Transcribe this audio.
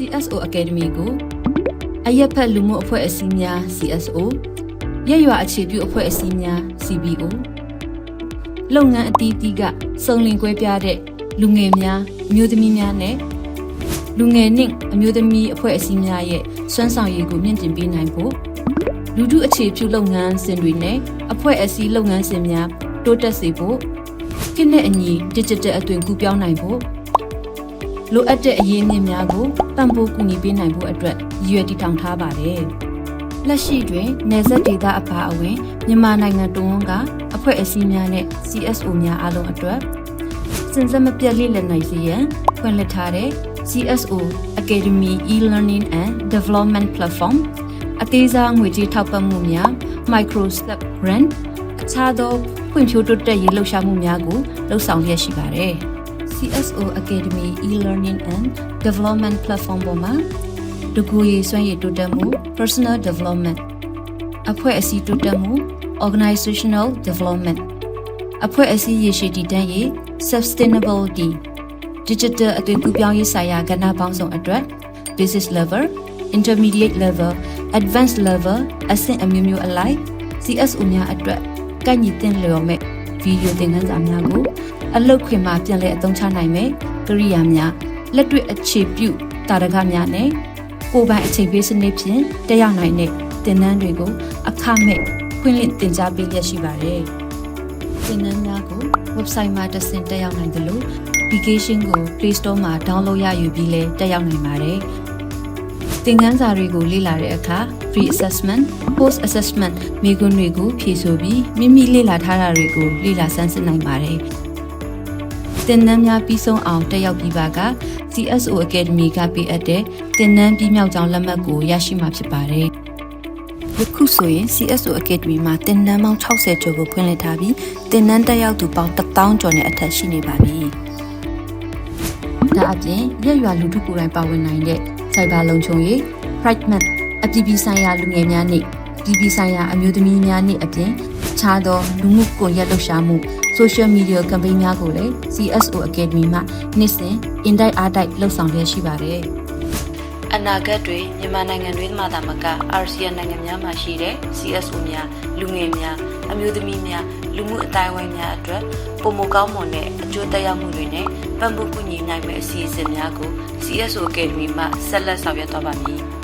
CSO Academy ကိုအရက်ဖက်လူမှုအဖွဲ့အစည်းများ CSO ရက်ရွာအခြေပြုအဖွဲ့အစည်းများ CBO လုပ်ငန်းအသီးသီးကစုံလင်ကွဲပြားတဲ့လူငယ်များအမျိုးသမီးများနဲ့လူငယ်နှင့်အမျိုးသမီးအဖွဲ့အစည်းများရဲ့စွမ်းဆောင်ရည်ကိုမြင့်တင်ပေးနိုင်ဖို့လူထုအခြေပြုလုပ်ငန်းစဉ်တွေနဲ့အဖွဲ့အစည်းလုပ်ငန်းစဉ်များတိုးတက်စေဖို့ကိနဲ့အညီ digital အသွင်ကူးပြောင်းနိုင်ဖို့ လိုအပ်တဲ့အရေးအမြစ်များကိုပံ့ပိုးကူညီပေးနိုင်ဖို့အတွက်ရည်ရွယ်တည်ထောင်ထားပါတယ်။လက်ရှိတွင်နယ်စပ်ဒေသအပါအဝင်မြန်မာနိုင်ငံတွင်းကအဖွဲ့အစည်းများနဲ့ CSO များအားလုံးအတွက်စင်စက်မပြတ်လေ့လာနိုင်စေရန်ဖွင့်လှစ်ထားတဲ့ CSO Academy e-learning and development platform အသေးစားငွေကြေးထောက်ပံ့မှုများ microstep grant အခြားသောဖွံ့ဖြိုးတိုးတက်ရေးလှုပ်ရှားမှုများကိုလှုပ်ဆောင်ရရှိပါတယ်။ CSO Academy e-learning and development platform ပေါ်မှာဒဂူရီစွမ်းရည်တိုးတက်မှု personal development အဖွဲ့အစည်းတိုးတက်မှု organizational development အဖွဲ့အစည်းရည်ရှိတည်တံ့ရေး sustainability digital အသွင်ကူးပြောင်းရေးဆိုင်ရာကဏ္ဍပေါင်းစုံအတွက် business level intermediate level advanced level အဆင့်အမျိုးမျိုးအလိုက် CSO များအတွက်ကန့်ညီတင်လျော်မဲ့ဗီဒီယိုသင်ခန်းစာများကို အလုတ်ခွင်မှာပြန်လည်အသုံးချနိုင်မယ်ကိရိယာများလက်တွေ့အခြေပြုတာရကများနဲ့ကိုယ်ပိုင်အခြေပေးစနစ်ဖြင့်တက်ရောက်နိုင်တဲ့သင်တန်းတွေကိုအခမဲ့ဖွင့်လှစ်တင်ကြားပေးရရှိပါတယ်။သင်တန်းများကို website မှာတက်ဆင်တက်ရောက်နိုင်တယ်လို့ application ကို Play Store မှာ download ရယူပြီးလဲတက်ရောက်နိုင်ပါတယ်။သင်ခန်းစာတွေကိုလေ့လာတဲ့အခါ free assessment, post assessment မိကွန်းတွေကိုဖြည့်ဆို့ပြီးမိမိလေ့လာထားတာတွေကိုလေ့လာဆန်းစစ်နိုင်ပါတယ်။ သင်တန်းများပြီးဆုံးအောင်တက်ရောက်ပြီးပါက CSO Academy ကပေးအပ်တဲ့သင်တန်းပြီးမြောက်ကြောင်းလက်မှတ်ကိုရရှိမှာဖြစ်ပါတယ်။ယခုဆိုရင် CSO Academy မှာသင်တန်းပေါင်း60ကျော်ကိုဖွင့်လှစ်ထားပြီးသင်တန်းတက်ရောက်သူပေါင်း1000ကျော်နဲ့အထက်ရှိနေပါပြီ။ဒါအပြင်ရက်ရွာလူထုကိုယ်တိုင်ပါဝင်နိုင်တဲ့ Cyber လုံခြုံရေး Pride Month အပြည်ပြည်ဆိုင်ရာလူငယ်များနေ့အပြည်ပြည်ဆိုင်ရာအမျိုးသမီးများနေ့အပြင်ခြားသောလူမှုကွန်ရက်လှုပ်ရှားမှု social media campaign များကိုလည်း CSO Academy မှနေ့စဉ် invite အားတိုက်လှုပ်ဆောင်လျက်ရှိပါတယ်။အနာဂတ်တွင်မြန်မာနိုင်ငံတွင်မှသာမက ASEAN နိုင်ငံများမှာရှိတဲ့ CSO များလူငယ်များအမျိုးသမီးများလူမှုအတိုင်းအဝိုင်းများအတွက်ပုံမကောင်းမွန်တဲ့အကျိုးသက်ရောက်မှုတွေနဲ့ပံ့ပိုးကူညီနိုင်မယ့်အစီအစဉ်များကို CSO Academy မှဆက်လက်ဆောင်ရွက်သွားပါမည်။